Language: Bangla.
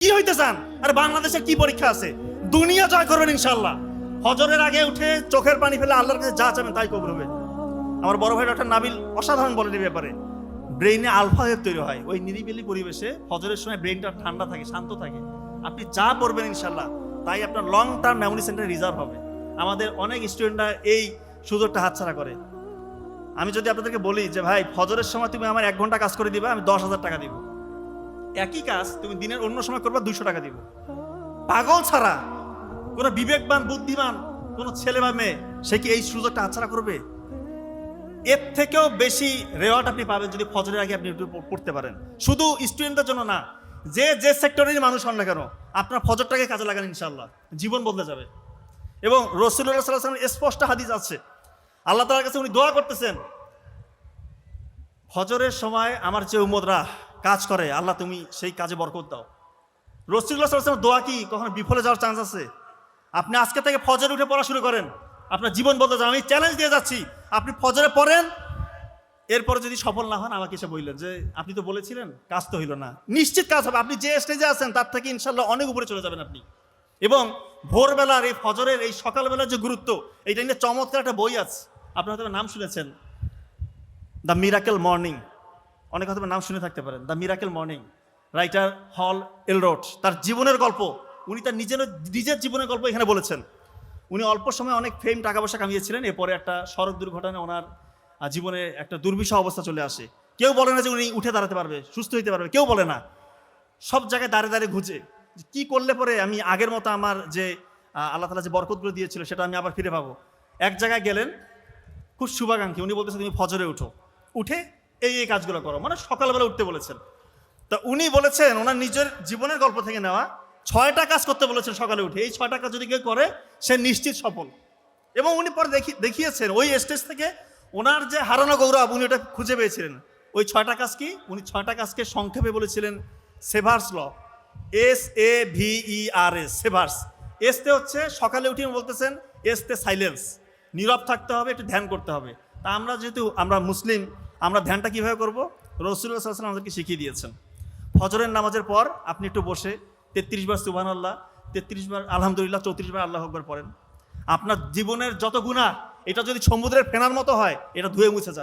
কি হইতে চান আর বাংলাদেশের কি পরীক্ষা আছে? দুনিয়া জয় করবেন ইনশাল্লাহ হজরের আগে উঠে চোখের পানি ফেলে আল্লাহর কাছে যা চাবেন তাই কবুল হবে। আমার বড় ভাই ডক্টর নাবিল অসাধারণ বলেন এই ব্যাপারে। ব্রেইনে আলফা তৈরি হয়। ওই নিরিবিলি পরিবেশে হজরের সময় ব্রেইনটা ঠান্ডা থাকে, শান্ত থাকে। আপনি যা পড়বেন ইনশাল্লাহ তাই আপনার লং টার্ম মেমোরি সেন্টারে রিজার্ভ হবে। আমাদের অনেক স্টুডেন্টরা এই সুযোগটা হাতছাড়া করে। আমি যদি আপনাদেরকে বলি যে, ভাই ফজরের সময় তুমি আমার এক ঘণ্টা কাজ করে দিবা, আমি দশ হাজার টাকা দিব। একই কাজ তুমি দিনের অন্য সময় করবা দুইশো টাকা দিব। পাগল ছাড়া। কোনো বিবেকবান, বুদ্ধিমান কোনো ছেলে বা মেয়ে, সে কি এই সুযোগটা হাতছাড়া করবে? এর থেকেও বেশি রেওয়ার্ড আপনি পাবেন যদি ফজরের আগে আপনি পড়তে পারেন। শুধু স্টুডেন্টদের জন্য না, যে যে সেক্টরেরই মানুষ হন না কেন, আপনার ফজরটাকে কাজে লাগান ইনশাল্লাহ জীবন বদলে যাবে। এবং রসুল্লাহ সাল্লাহ স্পষ্ট হাদিস আছে। আল্লাহ তালার কাছে উনি দোয়া করতেছেন, ফজরের সময় আমার যে উম্মদরা কাজ করে, আল্লাহ তুমি সেই কাজে বরকত দাও। সাল্লামের দোয়া কি? কখনো বিফলে যাওয়ার চান্স আছে? আপনি আজকে থেকে ফজরে উঠে পড়া শুরু করেন। আপনার জীবন বদলে যাবে। আমি চ্যালেঞ্জ দিয়ে যাচ্ছি। আপনি ফজরে পড়েন, এরপরে যদি সফল না হন, আমাকে এসে বললেন যে, আপনি তো বলেছিলেন, কাজ তো হইল না। নিশ্চিত কাজ হবে। আপনি যে স্টেজে আছেন, তার থেকে ইনশাল্লাহ অনেক উপরে চলে যাবেন আপনি। এবং ভোরবেলার এই ফজরের এই সকালবেলার যে গুরুত্ব, এইটা নিয়ে চমৎকার একটা বই আছে। আপনার হয়তো নাম শুনেছেন, দ্য মিরাকেল মর্নিং। অনেক হয়তো নাম শুনে থাকতে পারেন। দ্য মিরাকেল মর্নিং, রাইটার হল এলরোড। তার জীবনের গল্প, উনি তার নিজের নিজের জীবনের গল্প এখানে বলেছেন। উনি অল্প সময় অনেক ফেম টাকা পয়সা কামিয়েছিলেন, এরপরে একটা সড়ক দুর্ঘটনায় ওনার জীবনে একটা দুর্বিষহ অবস্থা চলে আসে। কেউ বলে না যে উনি উঠে দাঁড়াতে পারবে, সুস্থ হইতে পারবে, কেউ বলে না। সব জায়গায় দাঁড়িয়ে দাঁড়িয়ে ঘুচে কি করলে পরে আমি আগের মতো আমার যে আল্লাহ তালা যে বরকতগুলো দিয়েছিল, সেটা আমি আবার ফিরে পাবো। এক জায়গায় গেলেন, খুব শুভাকাঙ্ক্ষী। উনি বলতেছে, তুমি ফজরে উঠো। উঠে এই এই কাজগুলো করো। মানে সকালবেলা উঠতে বলেছেন। তা উনি বলেছেন, ওনার নিজের জীবনের গল্প থেকে নেওয়া, ছয়টা কাজ করতে বলেছেন সকালে উঠে। এই ছয়টা কাজ যদি কেউ করে, সে নিশ্চিত সফল। এবং উনি পরে দেখি, দেখিয়েছেন, ওই স্টেজ থেকে ওনার যে হারানো গৌরব, উনি ওটা খুঁজে পেয়েছিলেন। ওই ছয়টা কাজ কি? উনি ছয়টা কাজকে সংক্ষেপে বলেছিলেন savers law S A V E R S savers এসতে হচ্ছে, সকালে উঠে বলতেছেন এসতে সাইলেন্স নীরব থাকতে হবে, একটু ধ্যান করতে হবে। তা আমরা যেহেতু, আমরা মুসলিম আমরা ধ্যানটা কীভাবে করব? রসুল্লাহ সাল্লাম আমাদেরকে শিখিয়ে দিয়েছেন। ফজরের নামাজের পর আপনি একটু বসে তেত্রিশ বার সুবাহ আল্লাহ তেত্রিশ বার আলহামদুলিল্লাহ, চৌত্রিশ বার আল্লাহ আকবর পড়েন। আপনার জীবনের যত গুণা এটা যদি সমুদ্রের ফেনার মতো হয়, এটা ধুয়ে মুছে যাবে।